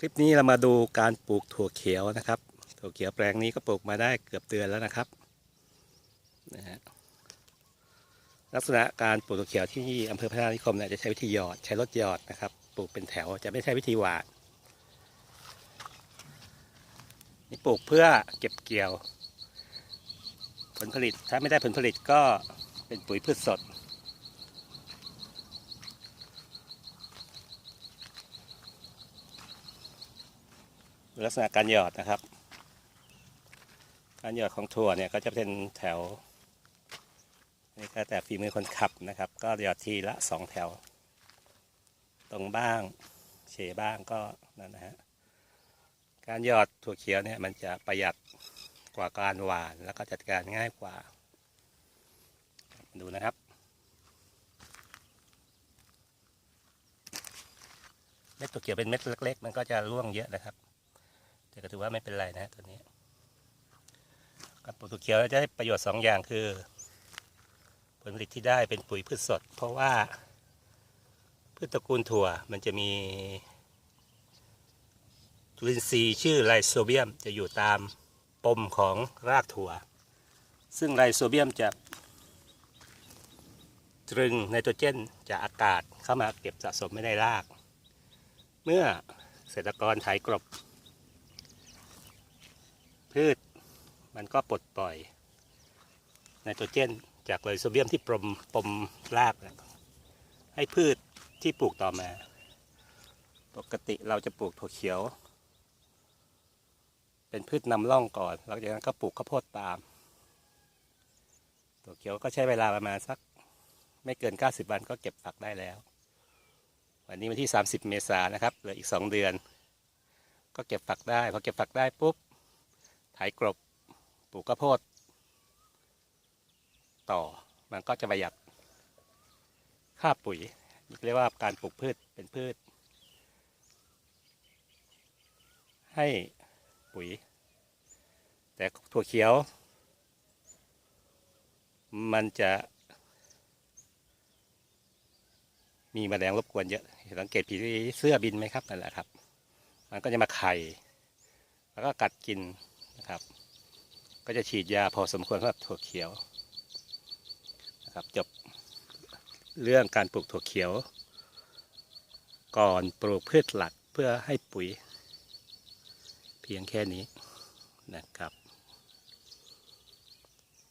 คลิปนี้เรามาดูการปลูกถั่วเขียวนะครับ ถั่วเขียวแปลงนี้ก็ปลูกมาได้เกือบเดือนแล้วนะครับนะฮะลักษณะการปลูกถั่วเขียวที่อำเภอพระนานิคมเนี่ยจะใช้วิธีหยอดใช้รถหยอดนะครับ ปลูกเป็นแถวจะไม่ใช้วิธีหวานนี่ปลูกเพื่อเก็บเกี่ยว ผลผลิตถ้าไม่ได้ผลผลิตก็เป็นปุ๋ยพืชสด ลักษณะการหยอดนะครับ การหยอดของถั่วเนี่ยก็จะเป็นแถวนี่ก็แต่ฝีมือคนขับนะครับ ก็หยอดทีละสองแถว ตรงบ้างเฉบ้างก็นั่นนะฮะการหยอดถั่วเขียวเนี่ยมันจะประหยัดกว่าการหวานแล้วก็จัดการง่ายกว่า ดูนะครับเม็ดถั่วเขียวเป็นเม็ดเล็ก ๆ มันก็จะร่วงเยอะนะครับ แต่ก็ถือว่าไม่เป็นไรนะตัวนี้การปลูกถั่วเขียวจะได้ประโยชน์สองอย่างคือ ผลผลิตที่ได้เป็นปุ๋ยพืชสด เพราะว่าพืชตระกูลถั่วมันจะมีจุลินทรีย์ชื่อไลโซเบียมจะอยู่ตามปมของรากถั่ว ซึ่งไลโซเบียมจะตรึงไนโตรเจนจากอากาศเข้ามาเก็บสะสมไม่ในราก เมื่อเกษตรกรไถกรบ พืช มันก็ปลดปล่อยไนโตรเจนจากไลยโซเบียมที่ปรมปมราก ให้พืชที่ปลูกต่อมา ปกติเราจะปลูกถั่วเขียว เป็นพืชนำร่องก่อนหลังจากนั้นก็ปลูกข้าวโพดตามถั่วเขียวก็ใช้เวลาประมาณสัก ไม่เกิน 90 วันก็เก็บฝักได้แล้ว วันนี้วันที่ 30 เมษายนนะครับเหลืออีก 2 เดือน ก็เก็บฝักได้พอเก็บฝักได้ปุ๊บ ไถกรบปลูกข้าวโพด ต่อมันก็จะประหยัดค่าปุ๋ยเรียกว่าการปลูกพืชเป็นพืช ให้ปุ๋ย แต่ถั่วเขียว มันจะ มีแมลงรบกวนเยอะสังเกตผีเสื้อบินไหมครับนั่นแหละครับ มันก็จะมาไข่ แล้วก็กัดกิน นะครับ ก็จะฉีดยาพอสมควรสำหรับถั่วเขียวนะครับจบเรื่องการปลูกถั่วเขียว ก่อนปลูกพืชหลักเพื่อให้ปุ๋ย เพียงแค่นี้นะครับ